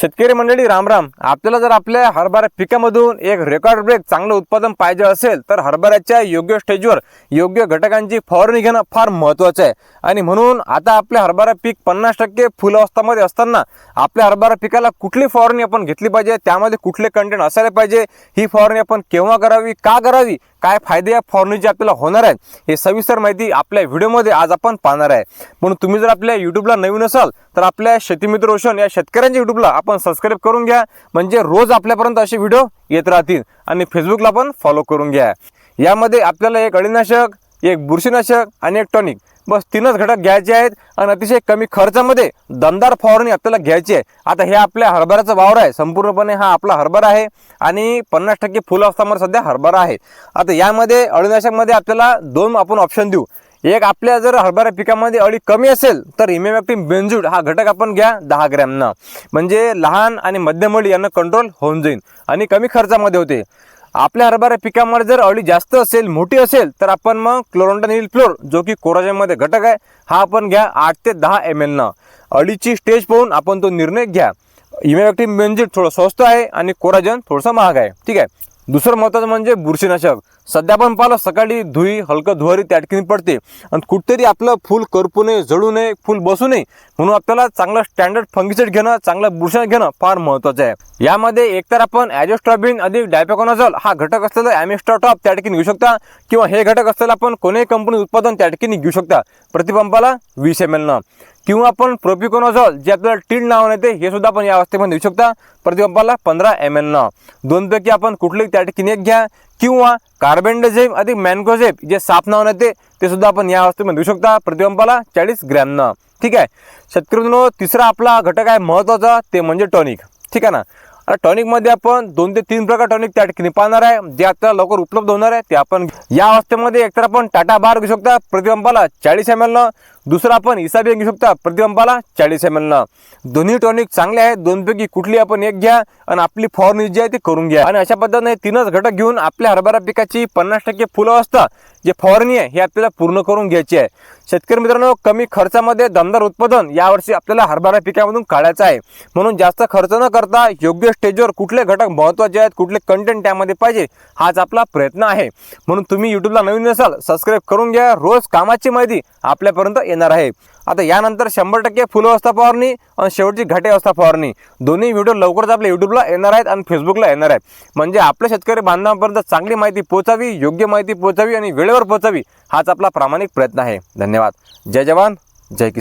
शेतकरी मंडळी रामराम आपल्याला जर आपल्या हरभरा पिकामधून एक रेकॉर्ड ब्रेक चांगलं उत्पादन पाहिजे असेल तर हरभऱ्याच्या योग्य स्टेजवर योग्य घटकांची फवारणी घेणं फार महत्त्वाचं आहे. आणि म्हणून आता आपल्या हरभरा पीक पन्नास टक्के फुल अवस्थामध्ये असताना आपल्या हरभरा पिकाला कुठली फवारणी आपण घेतली पाहिजे त्यामध्ये कुठले कंटेंट असायला पाहिजे ही फवारणी आपण केव्हा करावी का करावी काय फायदे या फवारणीचे आपल्याला होणार आहेत हे सविस्तर माहिती आपल्या व्हिडिओमध्ये आज आपण पाहणार आहे. म्हणून तुम्ही जर आपल्या युट्यूबला नवीन असाल तर आपल्या शेतीमित्र रोशन या शेतकऱ्यांच्या युट्यूबला आपण सबस्क्राईब करून घ्या. म्हणजे रोज आपल्यापर्यंत असे व्हिडिओ येत राहतील. आणि फेसबुकला पण फॉलो करून घ्या. यामध्ये आपल्याला एक अळीनाशक एक बुरशीनाशक आणि एक टॉनिक बस तीनच घटक घ्यायचे आहेत. आणि अतिशय कमी खर्चामध्ये दमदार फवारणी आपल्याला घ्यायची आहे. आता हे आपल्या हरभऱ्याचा वावर आहे. संपूर्णपणे हा आपला हरभरा आहे. आणि पन्नास टक्के फुलं अवस्थामध्ये सध्या हरभरा आहे. आता यामध्ये अळीनाशकमध्ये आपल्याला दोन आपण ऑप्शन देऊ. एक आपल्या जर हरभरा पिकामध्ये अळी कमी असेल तर इमेमॅक्टिन बेंजूड हा घटक आपण घ्या दहा ग्रॅमनं. म्हणजे लहान आणि मध्यम अळी यांना कंट्रोल होऊन जाईल आणि कमी खर्चामध्ये होते. आपल्या हरभरा पिकामध्ये जर अळी जास्त असेल मोठी असेल तर आपण मग क्लोरोंटानिल फ्लोर जो की कोराजेनमध्ये घटक आहे हा आपण घ्या आठ ते दहा एम एलनं अळीची स्टेज पाहून आपण तो निर्णय घ्या. इमेक्टिन बेंजिट थोडं स्वस्त आहे आणि कोराजन थोडंसं महाग आहे. ठीक आहे? दुसरं महत्त्वाचं म्हणजे बुरशीनाशक. सध्या आपण पाहिलं सकाळी धुई हलकं धुवारी त्या ठिकाणी पडते. आणि कुठेतरी आपलं फुल करपू नये जळू नये फुल बसू नये म्हणून आपल्याला चांगलं स्टँडर्ड फंगिसेट घेणं चांगलं बुरशीनाशक घेणं फार महत्त्वाचं आहे. यामध्ये एकतर आपण ॲजोस्ट्रॉबिन अधिक डायपेकॉनाझॉल हा घटक असलेला ॲमिस्ट्रॉटॉप त्या ठिकाणी घेऊ शकता किंवा हे घटक असलेलं आपण कोणीही कंपनी उत्पादन त्या ठिकाणी घेऊ शकता. प्रतिपंपाला वीस एम एलनं किंवा आपण प्रोपिकोनॉझॉल जे आपल्याला टीड नावाने येते हे सुद्धा आपण या अवस्थेमध्ये देऊ शकता. प्रतिपंपाला पंधरा एम एलनं दोनपैकी आपण कुठली त्या ठिकाणी एक घ्या. किंवा कार्बेंडेझेम अधिक मॅनकोझेप जे साप नावाने येते ते सुद्धा आपण या अवस्थेमध्ये देऊ शकता. प्रतिपंपाला चाळीस ग्रॅमनं ठीक आहे? शेतकरी तिसरा आपला घटक आहे महत्त्वाचा ते म्हणजे टॉनिक. ठीक आहे ना? आता टॉनिकमध्ये आपण दोन ते तीन प्रकार टॉनिक त्या ठिकाणी पाहणार आहे. जे आपल्याला लवकर उपलब्ध होणार आहे ते आपण या अवस्थेमध्ये एकतर आपण टाटा बार घेऊ शकता. प्रतिबंपाला चाळीस एम एलनं दुसरं आपण इसाबी घेऊ शकता प्रतिबंबाला चाळीस एम एलनं दोन्ही टॉनिक चांगले आहेत दोनपैकी कुठली आपण एक घ्या आणि आपली फवारणी जी आहे ती करून घ्या. आणि अशा पद्धतीने तीनच घटक घेऊन आपल्या हरभरा पिकाची पन्नास टक्के फुलं अवस्था जे फवारणी आहे हे आपल्याला पूर्ण करून घ्यायची आहे. शेतकरी मित्रांनो कमी खर्चामध्ये दमदार उत्पादन यावर्षी आपल्याला हरभरा पिकामधून काढायचं आहे. म्हणून जास्त खर्च न करता योग्य स्टेजवर कुठले घटक महत्त्वाचे आहेत कुठले कंटेंट त्यामध्ये पाहिजे हाच आपला प्रयत्न आहे. म्हणून तुम्ही युट्यूबला नवीन असाल सबस्क्राईब करून घ्या. रोज कामाची माहिती आपल्यापर्यंत येणार आहे. आता यानंतर शंभर टक्के फुल अवस्था फवारणी आणि शेवटची घाटे अवस्था फवारणी. दोन्ही व्हिडिओ लवकरच आपल्या युट्यूबला येणार आहेत आणि फेसबुकला येणार आहेत. म्हणजे आपल्या शेतकरी बांधवांपर्यंत चांगली माहिती पोहोचावी योग्य माहिती पोहोचावी आणि वेळेवर पोहोचावी हाच आपला प्रामाणिक प्रयत्न आहे. धन्यवाद. जय जवान जय किसान.